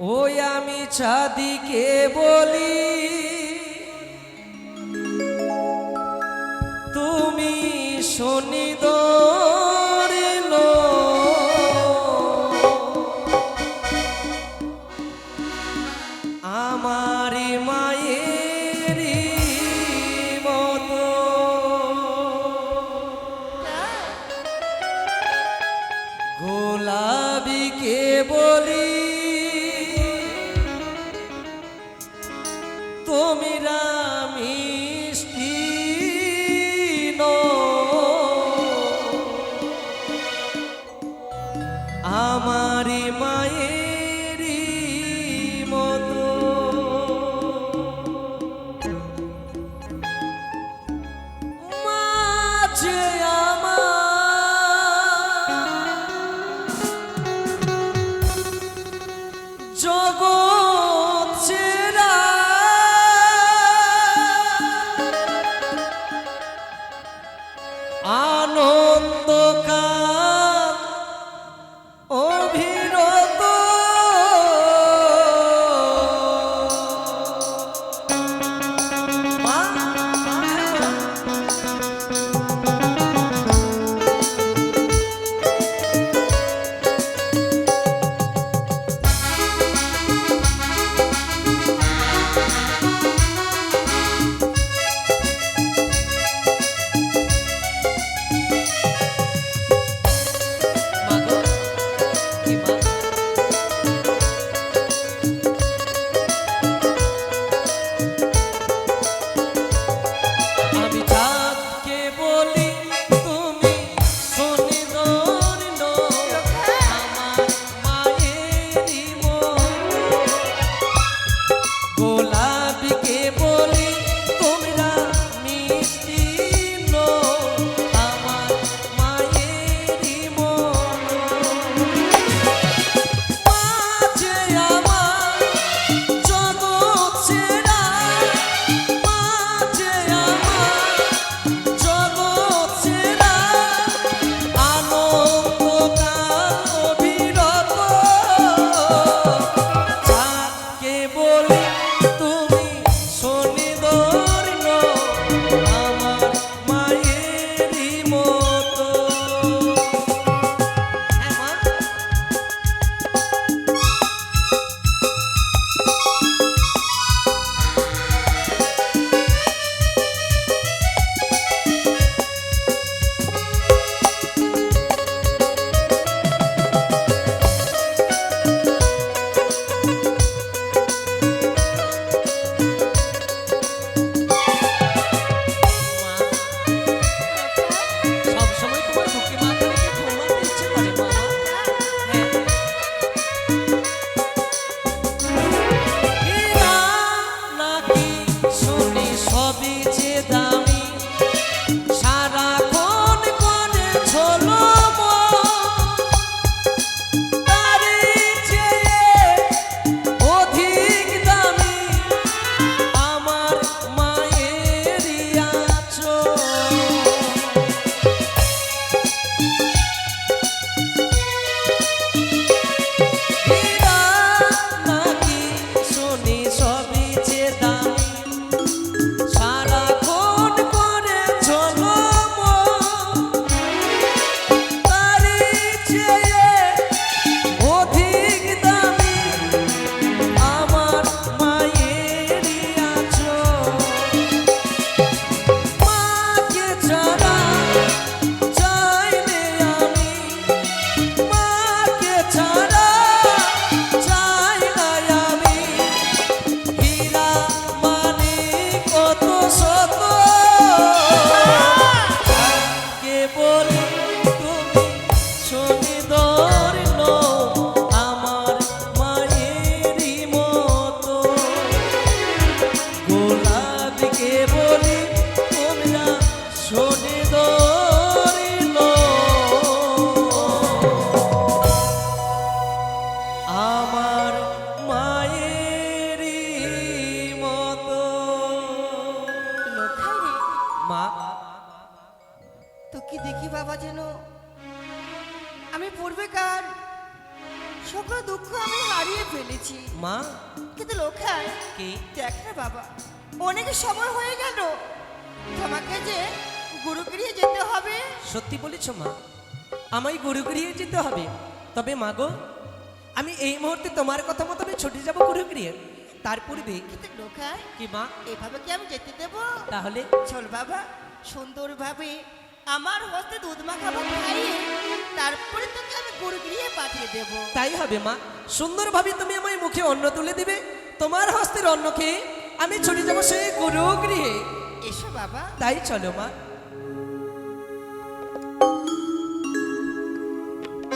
ওই আমি চাঁদিকে বলি তুমি শোনি আমারি মায়েরি মতো। মাঝে মা। তো কি দেখি বাবা যেন? আমি পূর্বেকার শোক দুঃখ আমি হারিয়ে ফেলেছি। মা। কিন্তু লোখায় কি? দেখ না বাবা অনেক সময় হয়ে গেল। তোমাকে যে গুরুগৃহে যেতে হবে। সত্যি বলেছ মা আমায় গুরুগৃহে যেতে হবে। তবে মা গো আমি এই মুহূর্তে তোমার কথা মতো আমি ছুটে যাব গুরুগৃহে। তার পূর্বে কিন্তু কি মা? এভাবে কি আমি যেতে দেবো? তাহলে? চল বাবা সুন্দরভাবে আমার হস্তে দুধ মাখাবো খাইয়ে তারপরে তোকে আমি গুরুগৃহে পাঠিয়ে দেব। তাই হবে মা। সুন্দরভাবে তুমি আমায় মুখে অন্ন তুলে দিবে। তোমার হস্তের অন্ন খেয়ে আমি ছুটে যাব সেই গুরুগৃহে। এসো বাবা। তাই চলো মা।